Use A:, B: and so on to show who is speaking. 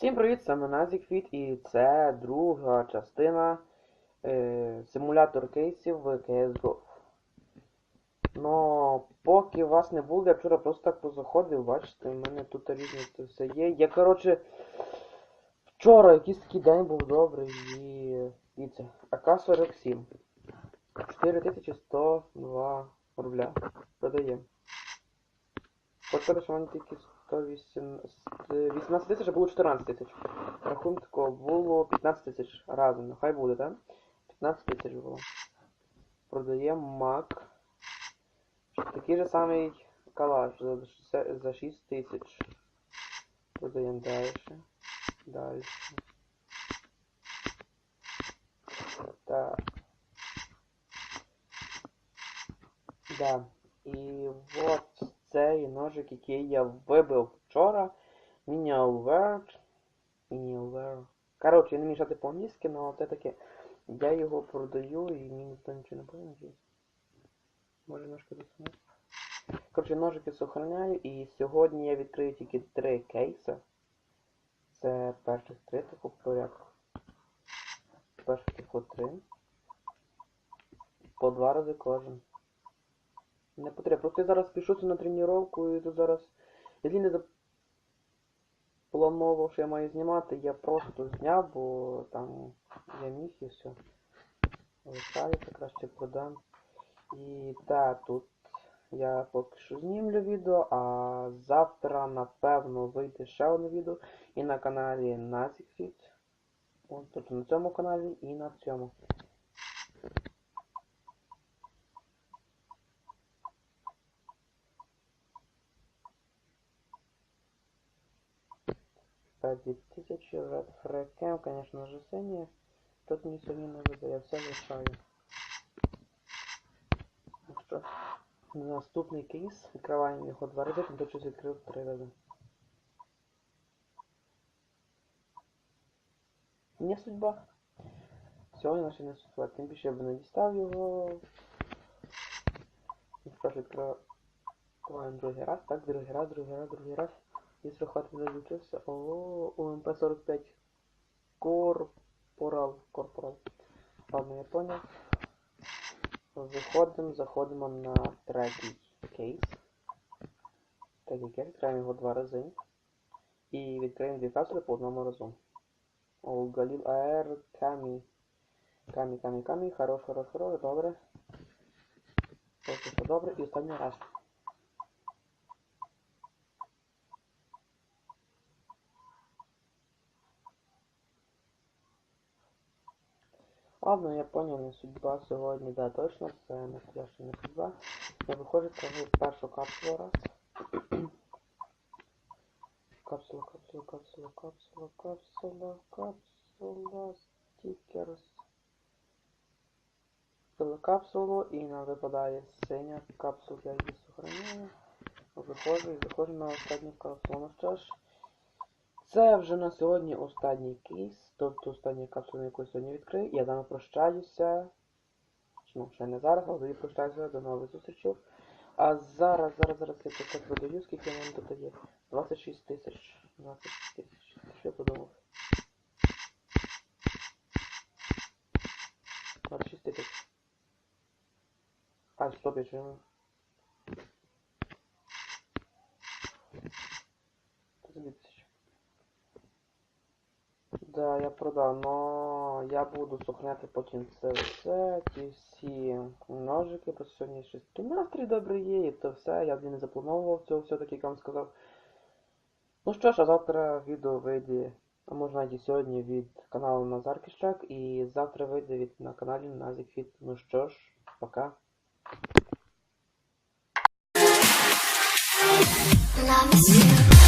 A: Всім привіт, саме Назікфіт, і це друга частина е, симулятор кейсів в CSGO. Но поки вас не було, я вчора просто так позаходив, бачите, в мене тут різне це все є. Я, коротше, вчора якийсь такий день був добрий і дивіться, АК-47. 4102 рубля. Продаємо. Хочете, що мене тільки 118 18 тисяч, а було 14 тисяч. Рахунок такого було 15 тисяч разом. Ну, хай буде, так? 15 тисяч було. Продаємо мак. Такий же самий калаш за, за 6 тисяч. Продаємо далі. Далі. Так. Да. І от цей ножик, який я вибив вчора. Мініалвер. Мініалвер. Коротше, не мішати по-англійськи, але це таке. Я його продаю і мені ніхто нічого не надіюсь. Може ножки досунути. Коротше, ножики сохраняю і сьогодні я відкрию тільки три кейси. Це перших три таку порядку. Перших таку три. По два рази кожен. Не потрібно. Просто я зараз пішов на тренування і тут зараз. Якщо не заплановував, що я маю знімати, я просто зняв, бо там я міг і все. Лишається, краще продам. І так, тут я поки що знімлю відео, а завтра, напевно, вийде ще одне відео і на каналі. От, тобто на цьому каналі і на цьому. 2000 Red Frag конечно же, сині. Тут мені сьогодні не везе, я все лишаю. Так що, наступний кейс, відкриваємо його два рази, там щось відкрив три рази. Не судьба. Сьогодні наша не судьба. Тим більше я б не дістав його. Спершу відкриваємо другий раз, так, другий раз, другий раз, другий раз. Если хватит залучился. О, УМП-45. Корпорал. Корпорал. Ладно, я понял. Заходимо, заходимо на третій кейс. Третій кейс, відкриємо його два рази. І відкриємо дві капсули по одному разу. О, Галил АР, Камі. Камі. Хорош, хорош, хорош, добре. Поки що добре. І останній раз. Ладно, я понял, не судьба сьогодні, да, точно, це настояща не судьба. Я виходжу, кажу першу капсулу раз. Капсула, капсула, капсула, капсула, капсула, капсула, стікерс. Купили капсулу і нам випадає синя капсула, я її сохраняю. Виходжу і заходжу на останню капсулу. Ну що ж, це вже на сьогодні останній кейс, тобто остання капсула, яку я сьогодні відкрив. Я з прощаюся. Ну, ще не зараз, але прощаюся до нових зустрічей. А зараз, зараз, зараз я це продаю, скільки в мене тут є. 26 тисяч. 26 тисяч. Що я подумав? 26 тисяч. А, стоп, я чую. тисяч. Да, я продав, но я буду сохраняти потім це все, ті всі ножики, бо сьогодні щось такий настрій добрий є, і то все, я не заплановував цього все-таки, як вам сказав. Ну що ж, а завтра відео вийде, а може навіть і сьогодні від каналу Назар Кищак, і завтра вийде від на каналі Назікфіт. Ну що ж, пока.
B: Love is you.